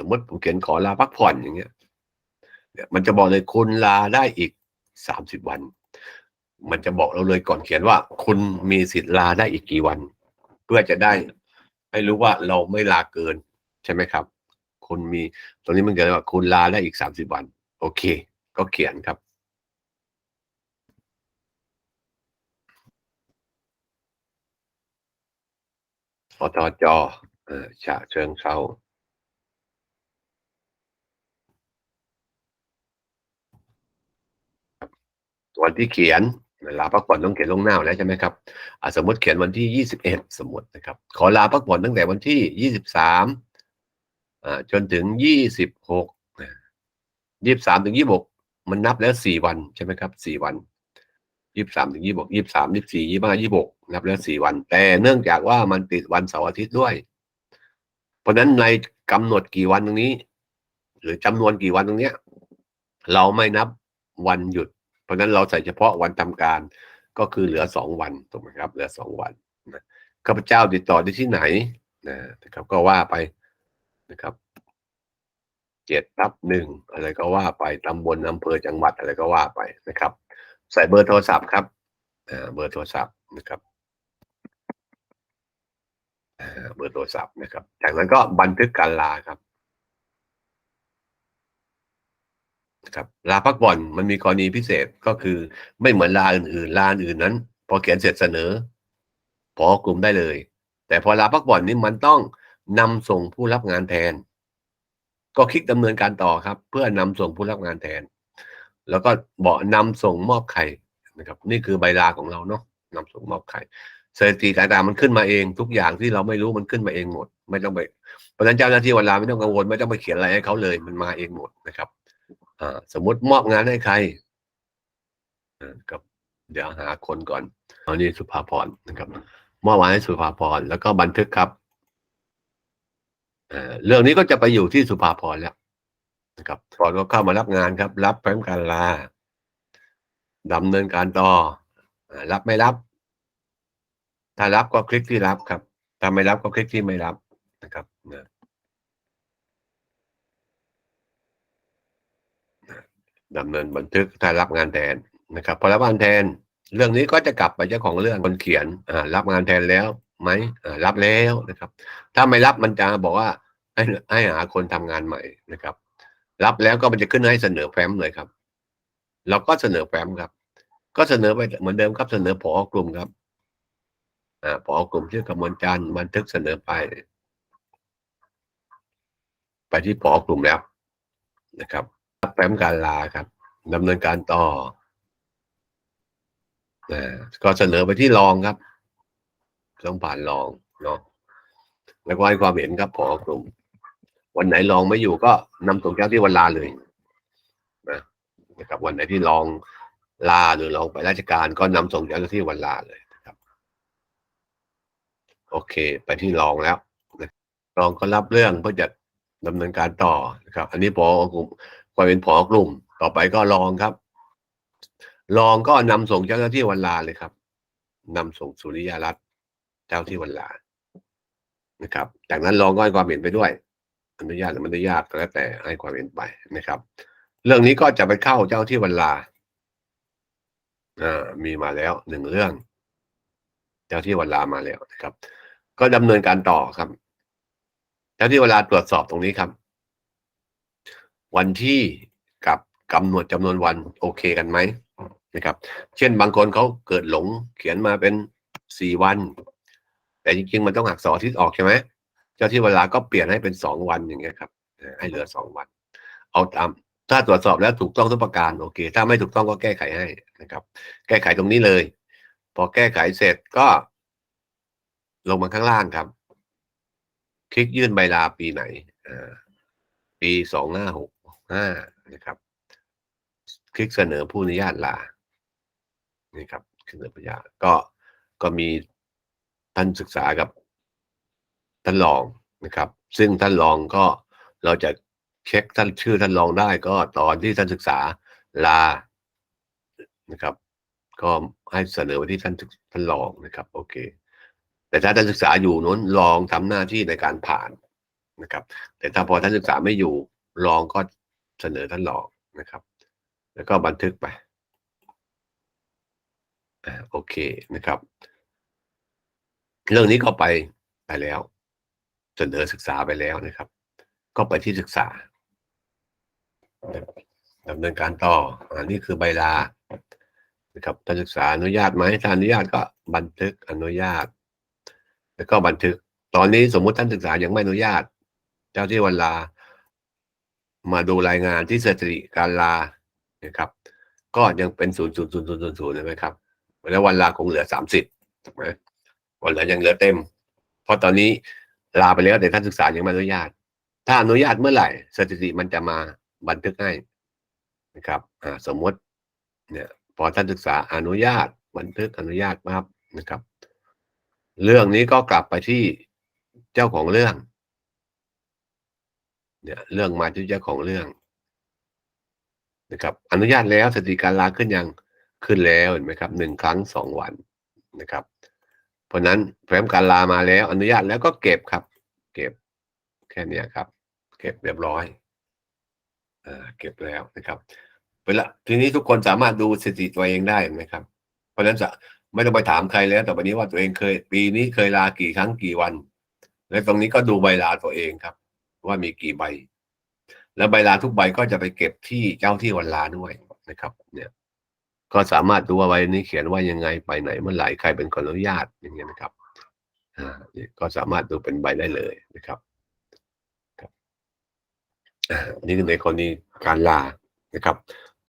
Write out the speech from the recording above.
สมมติผมเขียนขอลาพักผ่อนอย่างเงี้ยเนี่ยมันจะบอกเลยคุณลาได้อีกสามสิบวัน มันจะบอกเราเลยก่อนเขียนว่า คุณมีสิทธิ์ลาได้อีกกี่วัน เพื่อจะได้ให้รู้ว่าเราไม่ลาเกิน ใช่ไหมครับ คุณมีตรงนี้มันเกิดว่าคุณลาได้อีกสามสิบวัน โอเค ก็เขียนครับปตจเออฉะเชิงเซา วันที่เขียนลาพักผ่อนต้องเขียนลวงหน้าอยู่แล้วใช่ไหมครับสมมติเขียนวันที่ยี่สิบเอ็ดสมมตินะครับ ขอลาพักผ่อนตั้งแต่วันที่ยี่สิบสามจนถึงยี่สิบหกยี่สามถึงยี่สิบหกมันนับแล้วสี่วันใช่ไหมครับสี่วันยี่สามถึงยี่สิบหกยี่สามยี่สี่ยี่ห้ายี่หกนับแล้วสี่วัน แต่เนื่องจากว่ามันติดวันเสาร์อาทิตย์ด้วย เพราะฉะนั้นในกำหนดกี่วันตรงนี้ หรือจำนวนกี่วันตรงเนี้ย เราไม่นับวันหยุด ราะนั้นเราใส่เฉพาะวันทำการ ก็คือเหลือสองวันถูกไหมครับ เหลือสองวันนะข้าพเจ้าติดต่อได้ที่ไหนนะนะครับ ก็ว่าไปนะครับเจ็ดทับหนึ่งอะไรก็ว่าไปตำบลอำเภอจังหวัดอะไรก็ว่าไปนะครับ ใส่เบอร์โทรศัพท์ครับเบอร์โทรศัพท์นะครับเบอร์โทรศัพท์นะครับ จากนั้นก็บันทึกการลาครับ นะ ครับลาพักผ่อนมันมีกรณีพิเศษก็คือไม่เหมือนลาอื่นๆลาอื่นนั้น พอเขียนเสร็จเสนอพอกลุ่มได้เลย แต่พอลาพักผ่อนนี่มันต้องนำส่งผู้รับงานแทน ก็คลิกดำเนินการต่อครับ เพื่อนำส่งผู้รับงานแทน แล้วก็บอกนำส่งมอบไข่นะครับ นี่คือใบลาของเราเนาะนำส่งมอบไข่สถิติต่างๆมันขึ้นมาเอง ทุกอย่างที่เราไม่รู้มันขึ้นมาเองหมด ไม่ต้องไปเพราะฉะนั้นเจ้าหน้าที่เวลาไม่ต้องกังวลไม่ต้องไปเขียนอะไรให้เขาเลย มันมาเองหมดนะครับ สมมติมอบงานให้ใครกับเดี๋ยวหาคนก่อนเอานี่สุภาพรนะครับมอบงานให้สุภาพรแล้วก็บันทึกครับเรื่องนี้ก็จะไปอยู่ที่สุภาพรแล้วนะครับพอก็เข้ามารับงานครับ รับแฟ้มการลาดำเนินการต่ออรับไม่รับ ถ้ารับก็คลิกที่รับครับถ้าไม่รับก็คลิกที่ไม่รับนะครับนะ ดำเนินบันทึกถ้ารับงานแทนนะครับพอรับงานแทน เรื่องนี้ก็จะกลับไปเจ้าของเรื่องคนเขียนอ่ารับงานแทนแล้วไหมอ่ารับแล้วนะครับ ถ้าไม่รับมันจะบอกว่าให้ให้หาคนทำงานใหม่นะครับ รับแล้วก็มันจะขึ้นให้เสนอแฟ้มเลยครับเราก็เสนอแฟ้มครับ ก็เสนอไปเหมือนเดิมครับเสนอผอกลุ่มครับอ่าผอกลุ่มชื่อกำมลจันทร์บันทึกเสนอไปไปที่ผอกลุ่มแล้วนะครับ รับแฟ้มการลาครับดำเนินการต่ออ่าก็เสนอไปที่รองครับ ต้องผ่านรองเนาะแล้วก็ให้ความเห็นครับผอกลุ่ม วันไหนรองไม่อยู่ก็นำส่งเจ้าที่วันลาเลยนะนะครับ วันไหนที่รองลาหรือรองไปราชการก็นำส่งเจ้าที่วันลาเลยนะครับ โอเค ไปที่รองแล้วรองก็รับเรื่องเพื่อจะดำเนินการต่อนะครับ อันนี้พอกลุ่ม ความเป็นผอกลุ่ม ต่อไปก็รองครับ รองก็นำส่งเจ้าหน้าที่วันลาเลยครับนำส่งสุริยรัตน์เจ้าที่วันลานะครับ จากนั้นรองก็ให้ความเห็นไปด้วยอนุญาตหรือไม่อนุญาตก็แล้วแต่ให้ความเห็นไปนะครับ เรื่องนี้ก็จะไปเข้าเจ้าที่วันลาอ่ามีมาแล้วหนึ่งเรื่อง เจ้าที่วันลามาแล้วนะครับ ก็ดำเนินการต่อครับ เจ้าที่เวลาตรวจสอบตรงนี้ครับ วันที่กับกำหนดจำนวนวันโอเคกันไหมนะครับ เช่นบางคนเขาเกิดหลงเขียนมาเป็นสี่วัน แต่จริงๆมันต้องหักสอทิตย์ออกใช่ไหมเจ้าที่เวลาก็เปลี่ยนให้เป็นสองวันอย่างเงี้ยครับให้เหลือสองวัน เอาตามถ้าตรวจสอบแล้วถูกต้องทุกประการโอเค ถ้าไม่ถูกต้องก็แก้ไขให้นะครับ แก้ไขตรงนี้เลย พอแก้ไขเสร็จก็ ลงมาข้างล่างครับ คลิกยื่นใบลาปีไหนปีสองห้าหก ห้านะครับ คลิกเสนอผู้อนุญาตลานี่ครับเสนอผู้อนุญาตก็ก็มีท่านศึกษากับท่านรองนะครับ ซึ่งท่านรองก็เราจะเช็คท่านชื่อท่านรองได้ก็ตอนที่ท่านศึกษาลานะครับ ก็ให้เสนอไปที่ท่านท่านรองนะครับ โอเค แต่ถ้าท่านศึกษาอยู่นั้นรองทำหน้าที่ในการผ่านนะครับ แต่ถ้าพอท่านศึกษาไม่อยู่รองก็ เสนอท่านรองนะครับ แล้วก็บันทึกไปอ่าโอเคนะครับ เรื่องนี้ก็ไปไปแล้ว เสนอศึกษาไปแล้วนะครับ ก็ไปที่ศึกษาดำเนินการต่ออันนี้คือใบลานะครับท่านศึกษาอนุญาตไหมถ้าอนุญาตก็บันทึกอนุญาต แล้วก็บันทึก ตอนนี้สมมุติท่านศึกษายังไม่อนุญาต เจ้าที่วันลา มาดูรายงานที่สถิติการลานะครับ ก็ยังเป็นศูนย์ศูนย์ศูนย์ศูนย์ศูนย์ศูนย์ใช่ไหมครับแล้ววันลาคงเหลือสามสิบถูกไหมวันเหลือยังเหลือเต็ม เพราะตอนนี้ลาไปแล้วแต่ท่านศึกษายังไม่อนุญาต ถ้าอนุญาตเมื่อไหร่สถิติมันจะมาบันทึกให้นะครับอ่าสมมติเนี่ยพอท่านศึกษาอนุญาตบันทึกอนุญาตปั๊บนะครับ เรื่องนี้ก็กลับไปที่เจ้าของเรื่อง เนี่ยเรื่องมาที่เจ้าของเรื่องนะครับอนุญาตแล้วสถิติการลาขึ้นยังขึ้นแล้วเห็นไหมครับหนึ่งครั้งสองวันนะครับ เพราะนั้นแฟ้มการลามาแล้ว อนุญาตแล้วก็เก็บครับ เก็บแค่นี้ครับ เก็บเรียบร้อยอ่าเก็บแล้วนะครับเวลาทีนี้ทุกคนสามารถดูสถิติตัวเองได้ไหมครับ เพราะฉะนั้นจะไม่ต้องไปถามใครแล้ว แต่วันนี้ว่าตัวเองเคย ปีนี้เคยลากี่ครั้งกี่วัน และตรงนี้ก็ดูใบลาตัวเองครับ ว่ามีกี่ใบ แล้วใบลาทุกใบก็จะไปเก็บที่เจ้าที่วันลาด้วยนะครับ เนี่ย ก็สามารถดูว่าใบนี้เขียนว่ายังไงไปไหนเมื่อไหร่ใครเป็นคนอนุญาตอย่างเงี้ยนะครับอ่าเนี่ยก็สามารถดูเป็นใบได้เลยนะครับครับอ่านี่คือในกรณีการลานะครับ